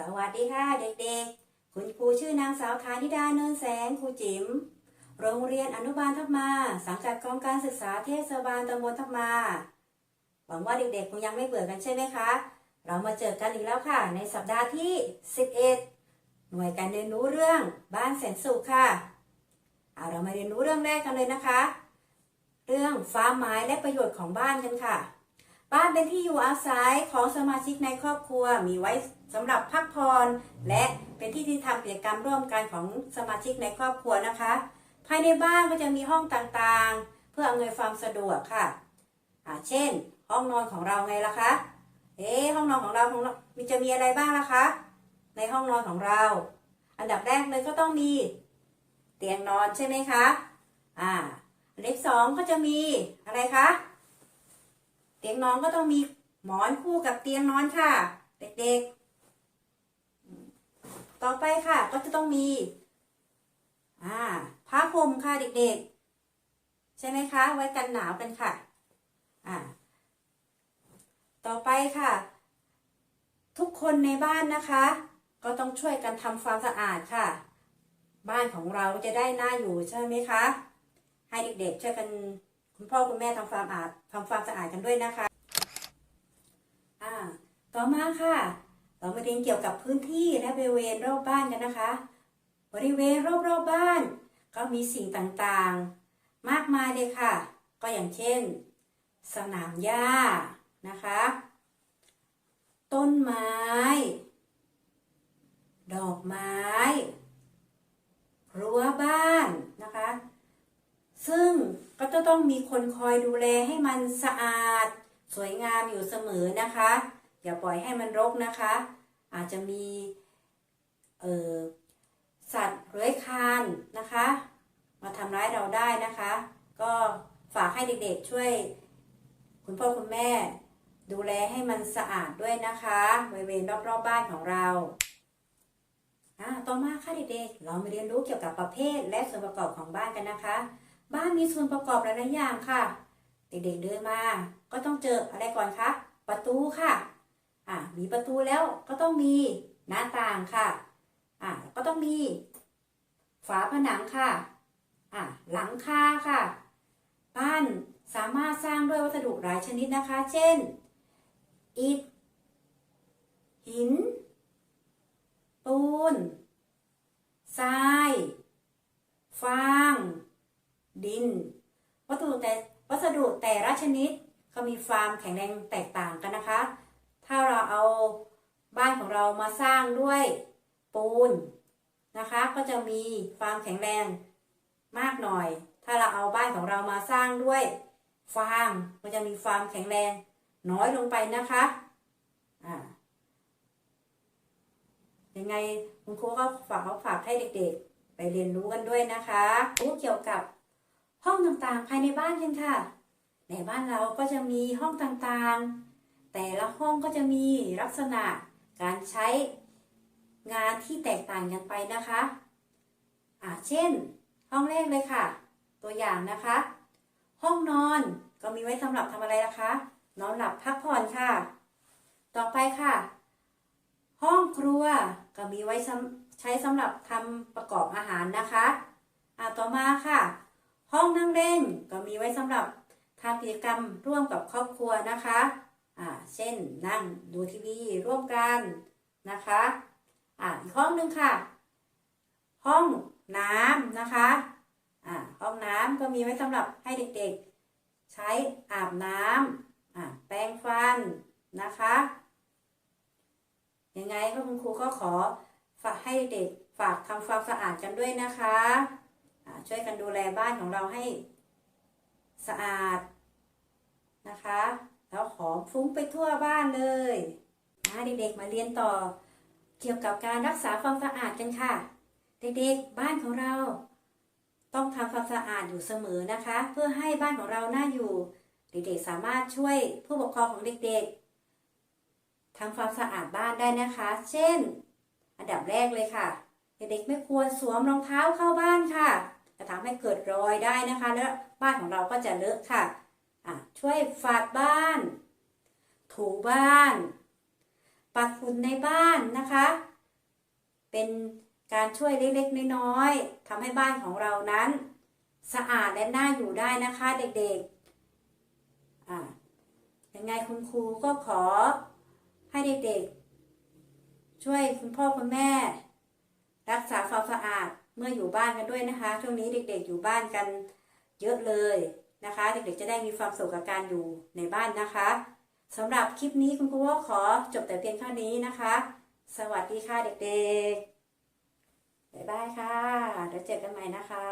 สวัสดีค่ะเด็กๆ คุณครูชื่อนางสาวธานิดาเนินแสงครูจิ๋ม โรงเรียนอนุบาลทับมา สังกัดกองการศึกษาเทศบาลตำบลทับมา หวังว่าเด็กๆคงยังไม่เบื่อกันใช่ไหมคะ เรามาเจอกันอีกแล้วค่ะ ในสัปดาห์ที่ 11 หน่วยการเรียนรู้เรื่องบ้านแสนสุขค่ะเอาเรามาเรียนรู้เรื่องแรกกันเลยนะคะ เรื่องฟ้าร์มไม้และประโยชน์ของบ้านกันค่ะ บ้านเป็นที่อยู่อาศัยของสมาชิกในครอบครัว มีไว้สำหรับพักผ่อนและเป็นที่ที่ทำกิจกรรมร่วมกันของสมาชิกในครอบครัวนะคะ ภายในบ้านก็จะมีห้องต่างๆ เพื่ออำนวยความสะดวกค่ะอ่าเช่น ห้องนอนของเราไงล่ะคะ เอ๊ห้องนอนของเราของเรามีจะมีอะไรบ้างล่ะคะ ในห้องนอนของเรา อันดับแรกเลยก็ต้องมีเตียงนอนใช่ไหมคะ อ่า อันดับสองก็จะมีอะไรคะ เตียงนอนก็ต้องมีหมอนคู่กับเตียงนอนค่ะ เด็กๆ ต่อไปค่ะ ก็จะต้องมีอ่าผ้าห่มค่ะเด็กๆ ใช่ไหมคะ ไว้กันหนาวกันค่ะอ่าต่อไปค่ะ ทุกคนในบ้านนะคะ ก็ต้องช่วยกันทำความสะอาดค่ะ บ้านของเราจะได้น่าอยู่ใช่ไหมคะ ให้เด็กๆช่วยกัน คุณพ่อคุณแม่ทำความสะอาดทำความสะอาดกันด้วยนะคะอ่าต่อมาค่ะ เรามาเรียนเกี่ยวกับพื้นที่และบริเวณรอบบ้านกันนะคะ บริเวณรอบๆบบ้าน ก็มีสิ่งต่างๆ มากมายเลยค่ะ ก็อย่างเช่น สนามหญ้านะคะ ต้นไม้ ดอกไม้ รั้วบ้านนะคะ ซึ่งก็จะ ต้องมีคนคอยดูแลให้มันสะอาด สวยงามอยู่เสมอนะคะ อย่าปล่อยให้มันรกนะคะ อาจจะมีเออสัตว์เลื้อยคานนะคะ มาทำร้ายเราได้นะคะ ก็ฝากให้เด็กๆช่วย คุณพ่อคุณแม่ ดูแลให้มันสะอาดด้วยนะคะบริเวณรอบๆบ้านของเราอ่าต่อมาค่ะเด็กๆ เรามาเรียนรู้เกี่ยวกับประเภทและส่วนประกอบของบ้านกันนะคะ บ้านมีส่วนประกอบหลายๆอย่างค่ะ เด็กๆเดินมาก็ต้องเจออะไรก่อนคะ ประตูค่ะ อ่ามีประตูแล้วก็ต้องมีหน้าต่างค่ะ อ่าก็ต้องมี ฝาผนังค่ะ อ่าหลังคาค่ะ บ้านสามารถสร้างด้วยวัสดุหลายชนิดนะคะ เช่น อิฐ หิน ปูน ทราย ฟาง ดิน วัสดุแต่วัสดุแต่ละชนิดเขามีความแข็งแรงแตกต่างกันนะคะ ถ้าเราเอาบ้านของเรามาสร้างด้วยปูนนะคะ ก็จะมีความแข็งแรงมากหน่อย ถ้าเราเอาบ้านของเรามาสร้างด้วยฟางก็จะมีความแข็งแรงน้อยลงไปนะคะอ่ายังไงคุณครูก็ฝากเขาฝากให้เด็กๆ ไปเรียนรู้กันด้วยนะคะรู้เกี่ยวกับ ห้องต่างๆ ภายในบ้านกันค่ะ ในบ้านเราก็จะมีห้องต่างๆ แต่ละห้องก็จะมีลักษณะการใช้งานที่แตกต่างกันไปนะคะอ่าเช่น ห้องแรกเลยค่ะ ตัวอย่างนะคะ ห้องนอนก็มีไว้สำหรับทำอะไรล่ะคะ นอนหลับพักผ่อนค่ะ ต่อไปค่ะ ห้องครัวก็มีไว้ใช้สำหรับทำประกอบอาหารนะคะอ่าต่อมาค่ะ ห้องนั่งเล่นก็มีไว้สำหรับทำกิจกรรมร่วมกับครอบครัวนะคะอ่าเช่นนั่งดูทีวีร่วมกันนะคะอ่าอีกห้องหนึ่งค่ะ ห้องน้ำนะคะอ่าห้องน้ำก็มีไว้สำหรับให้เด็กๆ ใช้อาบน้ำอ่าแปรงฟันนะคะยังไงก็คุณครูก็ขอฝากให้เด็กฝากทำความสะอาดกันด้วยนะคะ ช่วยกันดูแลบ้านของเราให้สะอาดนะคะ แล้วหอมฟุ้งไปทั่วบ้านเลยนะเด็กๆมาเรียนต่อ เกี่ยวกับการรักษาความสะอาดกันค่ะ เด็กๆบ้านของเรา ต้องทำความสะอาดอยู่เสมอนะคะ เพื่อให้บ้านของเราน่าอยู่ เด็กๆสามารถช่วยผู้ปกครองของเด็กๆทำความสะอาดบ้านได้นะคะ เช่น อันดับแรกเลยค่ะ เด็กๆไม่ควรสวมรองเท้าเข้าบ้านค่ะ จะทำให้เกิดรอยได้นะคะ แล้วบ้านของเราก็จะเลอะค่ะะช่วยฝาดบ้าน ถูบ้าน ปัดฝุ่นในบ้านนะคะ เป็นการช่วยเล็กๆน้อยๆทำให้บ้านของเรานั้น สะอาดและน่าอยู่ได้นะคะเด็กๆอ่ายังไงคุณครูก็ขอให้เด็กๆ ช่วยคุณพ่อคุณแม่ รักษาความสะอาด เมื่ออยู่บ้านกันด้วยนะคะ ช่วงนี้เด็กๆอยู่บ้านกันเยอะเลยนะคะ เด็กๆจะได้มีความสุขกับการอยู่ในบ้านนะคะสำหรับคลิปนี้คุณครูก็ขอจบแต่เพียงเท่านี้นะคะ สวัสดีค่ะเด็กๆบ๊ายบายค่ะเดี๋ยวเจอกันใหม่นะคะ